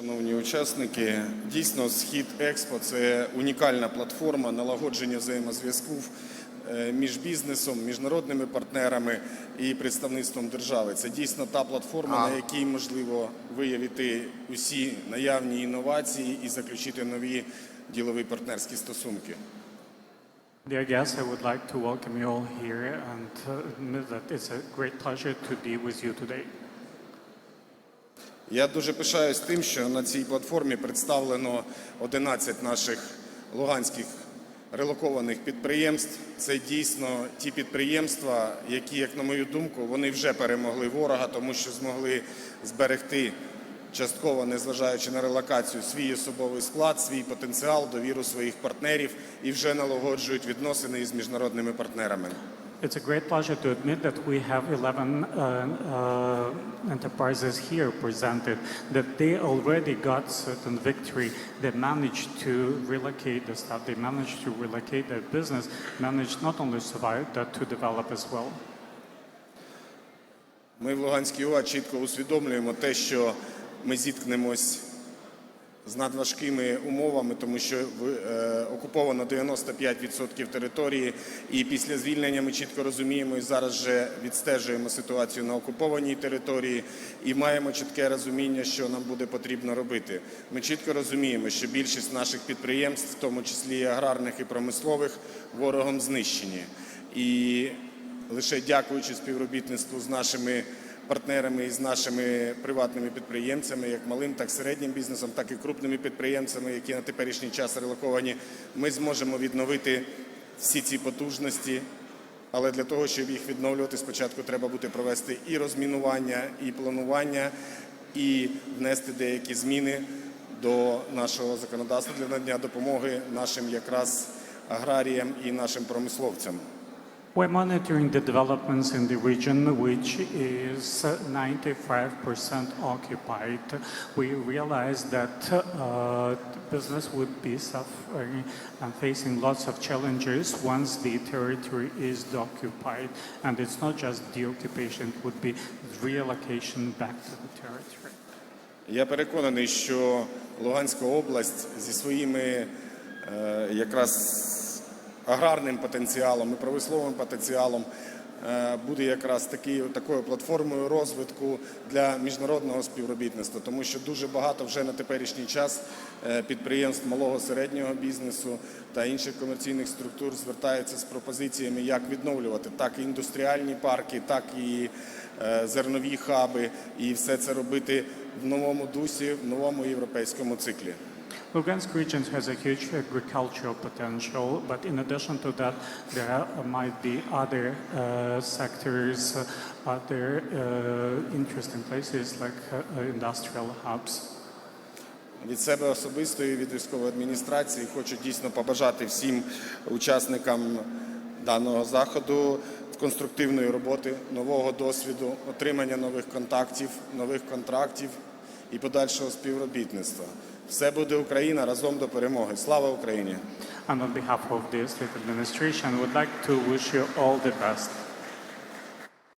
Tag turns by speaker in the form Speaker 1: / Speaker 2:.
Speaker 1: Шановні учасники, дійсно схід Експо це унікальна платформа налагодження взаємозв'язку е, між бізнесом, міжнародними партнерами і представництвом держави. Це дійсно та платформа, на якій можливо виявити усі наявні інновації і заключити нові ділові партнерські стосунки.
Speaker 2: Dear guests, I would like to welcome you all here and uh, that it's a great pleasure to be with you today.
Speaker 1: Я дуже пишаюсь тим, що на цій платформі представлено 11 наших луганських релокованих підприємств. Це дійсно ті підприємства, які, як на мою думку, вони вже перемогли ворога, тому що змогли зберегти частково, незважаючи на релокацію, свій особовий склад, свій потенціал, довіру своїх партнерів і вже налагоджують відносини із міжнародними партнерами.
Speaker 2: It's a great pleasure to admit that we have 11 uh, uh, enterprises here presented, that they already got certain victory. They managed to relocate the staff, they managed to relocate their business, managed not only survive, but to develop as well.
Speaker 1: Ми в Луганській ОА чітко усвідомлюємо те, що ми зіткнемось з надважкими умовами, тому що е, окуповано 95% території, і після звільнення ми чітко розуміємо і зараз вже відстежуємо ситуацію на окупованій території і маємо чітке розуміння, що нам буде потрібно робити. Ми чітко розуміємо, що більшість наших підприємств, в тому числі і аграрних і промислових, ворогом знищені. І лише дякуючи співробітництву з нашими партнерами і з нашими приватними підприємцями, як малим, так і середнім бізнесом, так і крупними підприємцями, які на теперішній час релоковані, ми зможемо відновити всі ці потужності. Але для того, щоб їх відновлювати, спочатку треба буде провести і розмінування, і планування, і внести деякі зміни до нашого законодавства для надання допомоги нашим якраз аграріям і нашим промисловцям.
Speaker 2: We're monitoring the developments in the region, which is uh, 95% occupied. We realize that uh, business would be suffering and facing lots of challenges once the territory is occupied. And it's not just the occupation, it would be relocation back to the territory.
Speaker 1: Я переконаний, що Луганська область зі своїми е, якраз аграрним потенціалом і промисловим потенціалом е, буде якраз такі, такою платформою розвитку для міжнародного співробітництва, тому що дуже багато вже на теперішній час е, підприємств малого середнього бізнесу та інших комерційних структур звертаються з пропозиціями, як відновлювати так і індустріальні парки, так і е, зернові хаби, і все це робити в новому дусі, в новому європейському циклі.
Speaker 2: Lugansk region has a huge agricultural potential, but in addition to that, there are- might be other uh, sectors, uh, other uh, interesting places like uh, industrial hubs.
Speaker 1: Від себе особисто і від військової адміністрації хочу дійсно побажати всім учасникам даного заходу конструктивної роботи, нового досвіду, отримання нових контактів, нових контрактів і подальшого співробітництва. Все буде Україна разом до перемоги. Слава Україні!
Speaker 2: And on behalf of the state administration, would like to wish you all the best.